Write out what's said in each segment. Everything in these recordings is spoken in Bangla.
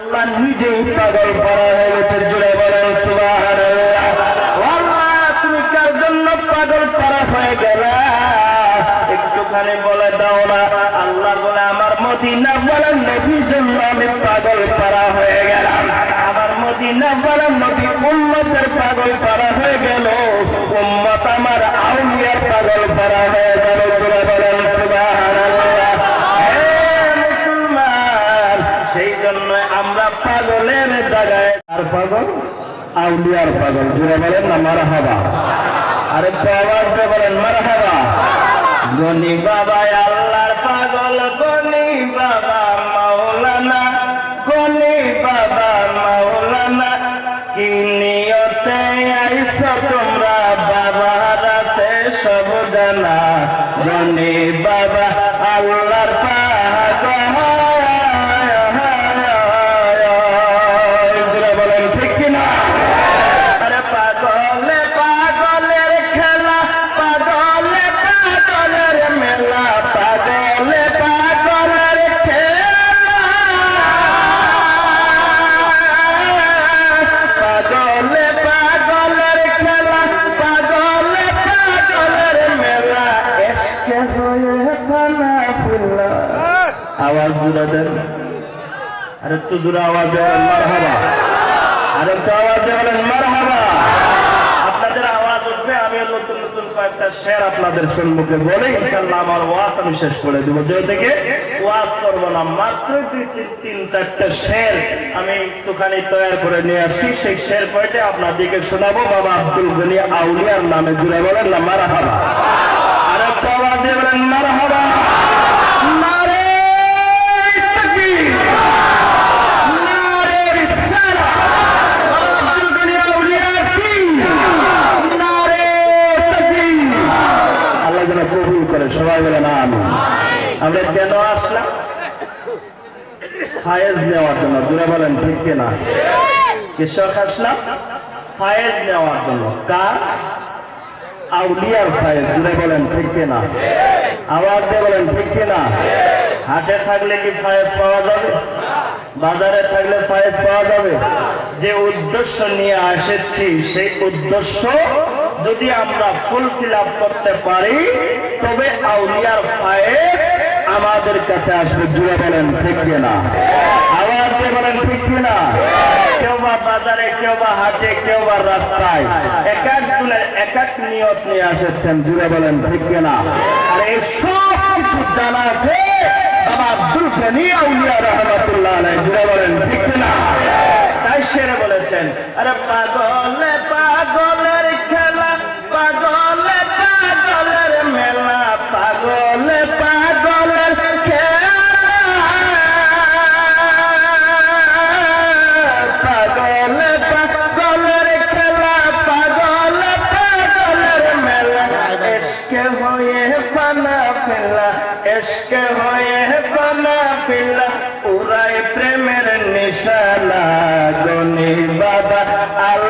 আল্লাহ নিজেই পাগল করা হয়ে গেছে জুড়ে বলেন সুবহানাল্লাহ আল্লাহ তুমি কার জন্য পাগল করা হয়ে গেলা একটুখানি বলে দাও না আল্লাহ বলে আমার মদিনা বলেন নবীর জন্য আমি পাগল করা হয়ে গেলাম আমার মদিনা বলেন নবী উম্মতের পাগল করা হয়ে গেল উম্মত আমার আউলিয়ার পাগল করা হয়ে গেল জুড়ে বলেন সুবহানাল্লাহ হে মুসলমান সেই জন্য আমরা পাগলের জায়গায়। আর পাগল? আউলিয়ার পাগল। জুড়ে বলেন না মারা হাবা আরে আওয়াজ বলেন মারা হাবা বাবা আল্লাহর পাগল একটু জোরে আওয়াজ দেবেন মার হাবা আওয়াজ দেবেন মার হাবা আপনাদের আওয়াজ উঠবে আমি নতুন নতুন কয়েকটা শের আপনাদের সম্মুখে বলে। ইনশাল্লাহ আমার ওয়াজ আমি শেষ করে দিব। যে থেকে ওয়াজ করব না, মাত্র তিন- চারটে শের আমি একটুখানি তৈরি করে নিয়ে আসছি সেই শের কয়টা আপনাদেরকে শোনাবো? বাবা আব্দুল গনি আউলিয়ার নামে জুড়ে বলেন না মারা হাবা আওয়াজ বলেন মারা হাবা নারে তাকবীর নারে রিসালা আব্দুল গনি আউলিয়ার কি নারে তাকবীর আল্লাহ যেন কবুল করে সবাই বলে না আমি আমরা কেন আসলাম? ফায়েজ নেওয়ার জন্য জুড়ে বলেন ঠিক কিনা? কৃষক আসলাম ফায়েজ নেওয়ার জন্য। কার? আউলিয়ার ফায়েজ জুড়ে বলেন ঠিক কিনা? আওয়াজ দিয়ে বলেন ঠিক কিনা? হাটে থাকলে কি ফায়েজ পাওয়া যাবে? বাজারে থাকলে ফায়েজ পাওয়া যাবে? যে উদ্দেশ্য নিয়ে আসেছি সেই উদ্দেশ্য যদি আমরা ফুলফিল করতে পারি, তবে আউলিয়ার ফায়েজ আমাদের কাছে আসবে। জুড়ে বলেন, ঠিক কিনা? আওয়াজ দিয়ে বলেন, ঠিক কিনা? কেউ বা বাজারে, কেউ বা হাটে, কেউ বা রাস্তায় এক এক জনের এক এক নিয়ত নিয়ে এসেছেন জুড়ে বলেন, ঠিক কিনা? আর এই সব কিছু জানা আছে বাবা আব্দুল গনি আউলিয়া রহমতুল্লাহ আলাই জুড়ে বলেন, ঠিক কিনা? তাই সেরে বলেছেন, আরে পাগলে পাগলের হয়ে পানা ফেলা এসকে হয়ে পানা ফেলা উড়াই প্রেমের নিশানা গনি বাবা আল্লাহর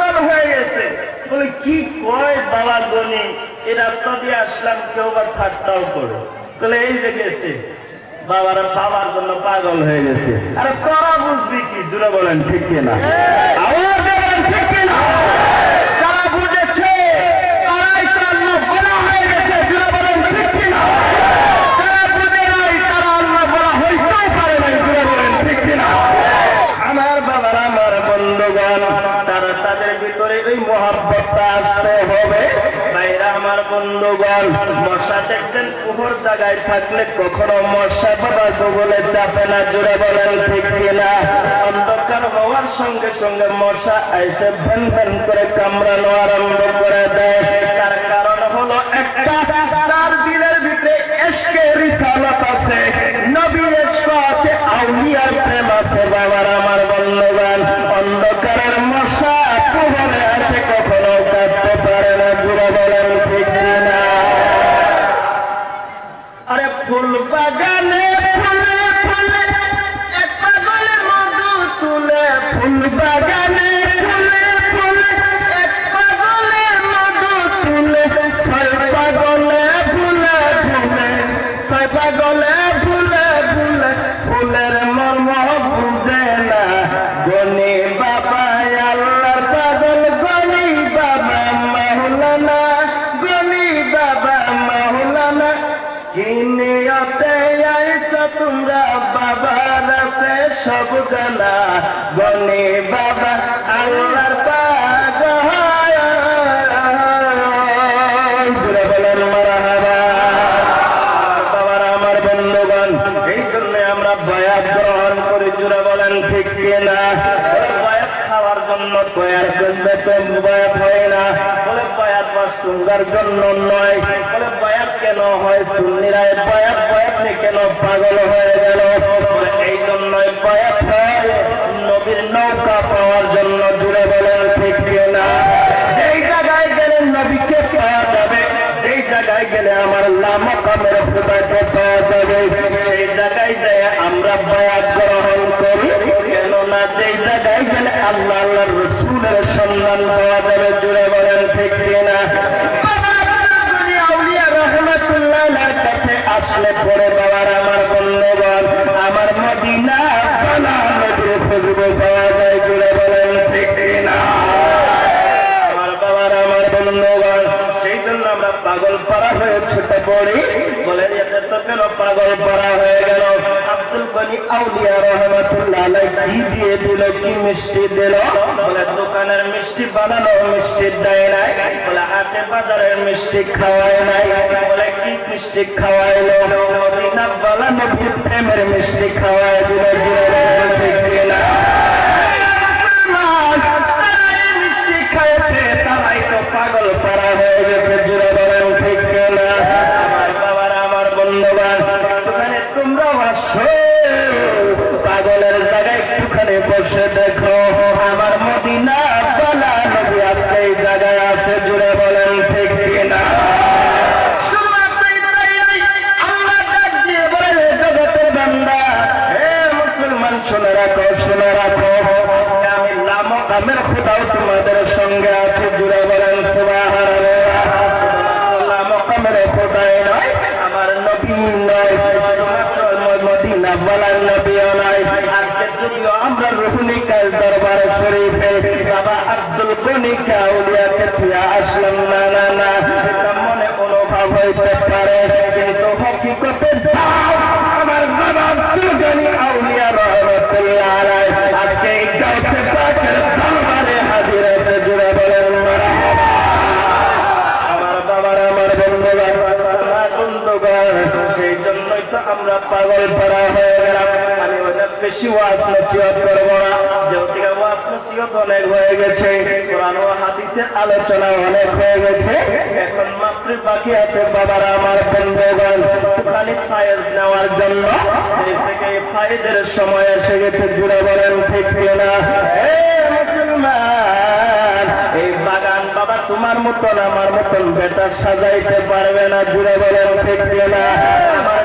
পাগল হয়ে গেছে। বলে কি কয় বাবা গনি? এ রাস্তা দিয়ে আসলাম কেউ বা ঠাট্টাও করে বলে এই যে গেছে। বাবার বাবার জন্য পাগল হয়ে গেছে। আরে তোরা বুঝবি কি? জুড়ে বলেন ঠিক না দেবেন ঠিক কিনা যারা বুঝেছে তারাই তো আল্লাহ বলা হয়ে গেছে জুড়ে বলেন ঠিক কিনা যারা বুঝে নাই তারা আল্লাহ বলা হইতেও পারে নাই জুড়ে বলেন ঠিক কিনা আমার বাবার আমার বন্ধুগণ তারা তাদের ভিতরে ওই মহাব্বতটা আসতে হবে ভাইরা আমার বন্ধুগণ মশা দেখবেন পুহর জায়গায় থাকলে কখনো মশা বাবা বলে চাপে না জুড়ে বলেন, ঠিক কিনা? অন্ধকার হওয়ার সঙ্গে সঙ্গে মশা এসে ভ্যান ভ্যান করে কামড়ানো আরম্ভ করে দেয়। তার কারণ হলো একটা, তার দিনের ভিতরে এসকে রিসালত ফুল বাগানে ফুলে ফুলে এক পাগলে মধু ফুল বাগানে সব জানা গনে বাবা আল্লাহর তৈয়ার করবে তো বয়াত হয় না। বলে বয়াত বা সুন্দর জন্য নয়। বলে বয়াত কেন হয়? সুন্নিরা বয়াত বয়াত কেন পাগল হয়ে গেল? এই জন্যই বয়াত হয় নবীর নৌকা পাওয়ার জন্য জুড়ে বলেন, ঠিক কিনা যেই জায়গায় গেলে নবীকে পাওয়া যাবে, যেই জায়গায় গেলে আমার লামকামের খুদাকে পাওয়া যাবে, সেই জায়গায় যে আমরা বয়াত গ্রহণ করি। কেননা যেই জায়গায় গেলে আল্লাহ আল্লাহ সন্ধান পাওয়া যাবে জুড়ে বলেন ঠিক কিনা? আসলে পরে আমরা পাগল পাড়া হয়ে ছুটে পড়ি বলে পাগল পাড়া হয়ে গেল? আব্দুল গনি আউলিয়া রহমতুল্লাহ কি দিয়ে দিল, কি মিষ্টি দিল? বলে, দোকানের মিষ্টি বানানো মিষ্টি দেয় নাই। বলে বাজারের মিষ্টি খাওয়ায় নাই। বলে, কি মিষ্টি নবীর প্রেমের মিষ্টি দিল শুনে রাখো শুনে রাখো। আমি লামক আমের খুদাও তোমাদের সঙ্গে আছে, জুড়ে বলেন আমের খুদাই নয়, আমার নবী নয় শুধুমাত্র মদিনা বলার নবীও নয়। আজকে যদিও আমরা রুহনিকার দরবার শরীফে, বাবা আব্দুল গনি কাউলিয়াকে ফিরে আসলাম, না না না। মনে অনুভব হইতে পারে, কিন্তু হকিকতে পাগল পড়া হয়ে গেলাম। আমি অনেক বেশি ওয়াজ নসিহত করব না। যেহেতু ওয়াজ নসিহত অনেক হয়ে গেছে। কোরআন ও হাদিসের আলোচনা অনেক হয়ে গেছে। এখন মাত্র বাকি আছে বাবার আমার বন্ধুগণ। খালি ফায়েজ নেওয়ার জন্য। সেই থেকে ফায়েজের সময় এসে গেছে, জুড়ে বলেন ঠিক হে মুসলমান, এই বাগান বাবা তোমার মতন, আমার মতন বেটা সাজাইতে পারবে না, জুড়ে বলেন ঠিক না আমার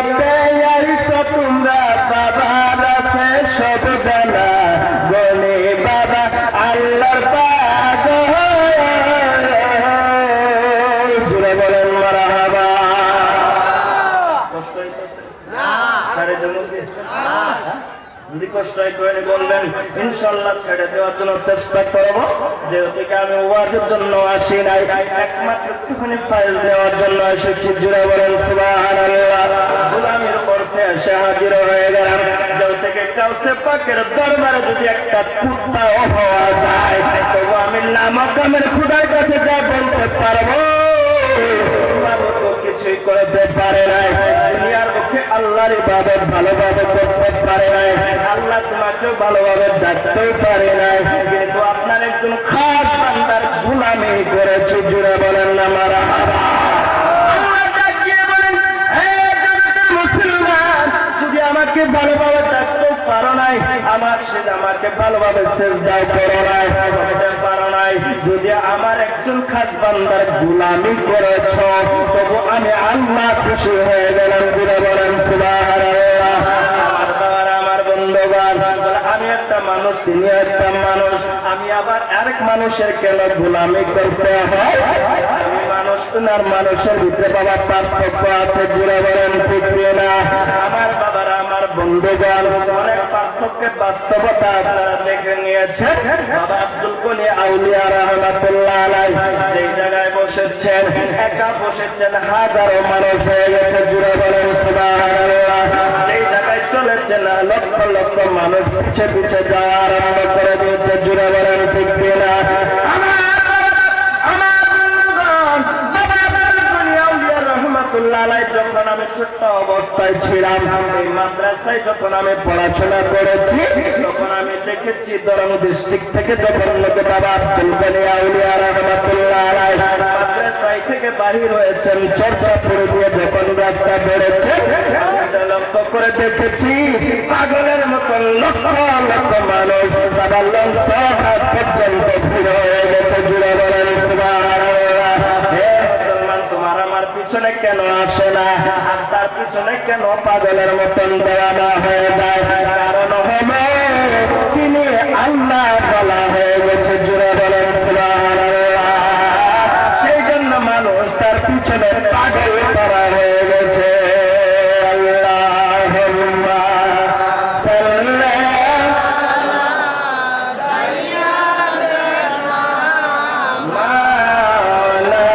নিয়তে আইসো কষ্ট বলবেন ইনশাল্লাহ ছেড়ে দেওয়ার জন্য চেষ্টা করব। যেহেতু কি আমি ওয়াজের জন্য আসি নাই, একমাত্র একটুখানি ফাইল দেওয়ার জন্য এসেছি। জুড়ে বলেন এসে হাজির হয়ে যদি একটা কুত্তাও হওয়া যায় তবু আমি নামকামের খুদার কাছে যা বলতে পারব। কিছুই করতে পারে নাই। দুনিয়ার পক্ষে আল্লাহর ইবাদত ভালোভাবে করতে পারে নাই। আল্লাহ তোমাকে ভালোভাবে ডাকতেও পারে নাই। কিন্তু আপনার একজন খাস বান্দার গুলামি করেছে জুড়ে বলেন না, মারা। আমার সে আমাকে ভালোভাবে শেষ দাও করো নাই পারো নাই, যদি আমার একজন খাস বান্দার গুলামি করেছ, তবু আমি আল্লাহ খুশি হয়ে গেলাম জুড়ে বলেন, সুবহানাল্লাহ। আমার আমি একটা মানুষ, তিনি একটা মানুষ, আমি আবার আরেক মানুষের কেন গুলামি করতে হয়? আর মানুষের ভিতরে বাবা পার্থক্য আছে জুড়ে বলেন, ঠিক না আমার বাবার, আমার বন্ধুগণ, অনেক পার্থক্যের বাস্তবতা আপনারা দেখে নিয়েছেন। বাবা আব্দুল কলি আউলিয়া রহমাতুল্লাহ আলাই যেই জায়গায় বসেছেন, একা বসেছেন, হাজারো মানুষ হয়ে গেছে জুড়ে বলেন, সুবহানাল্লাহ। যেই জায়গায় চলেছেন, লক্ষ লক্ষ মানুষ পিছে পিছে যাওয়া আরম্ভ করে দিয়েছে জুড়ে বলেন, ঠিক না ছোট্ট অবস্থায় ছিলাম। মাদ্রাসায় যখন আমি পড়াশোনা করেছি, তখন আমি দেখেছি দরং ডিস্ট্রিক্ট থেকে যখন লোকে বাবা মাদ্রাসায় থেকে বাহির হয়েছেন, চর্চাপুর দিয়ে যখন রাস্তা বেড়েছে করে দেখেছি, পাগলের মতন লক্ষ লক্ষ মানুষ বাবা লঞ্চ পর্যন্ত ভিড় হয়ে গেছে, জুড়ে বলেন মুসলমান, তোমার আমার পিছনে কেন আসে? কিছু নাই কেন পাগলের মতন দেওয়া হয়ে যায়?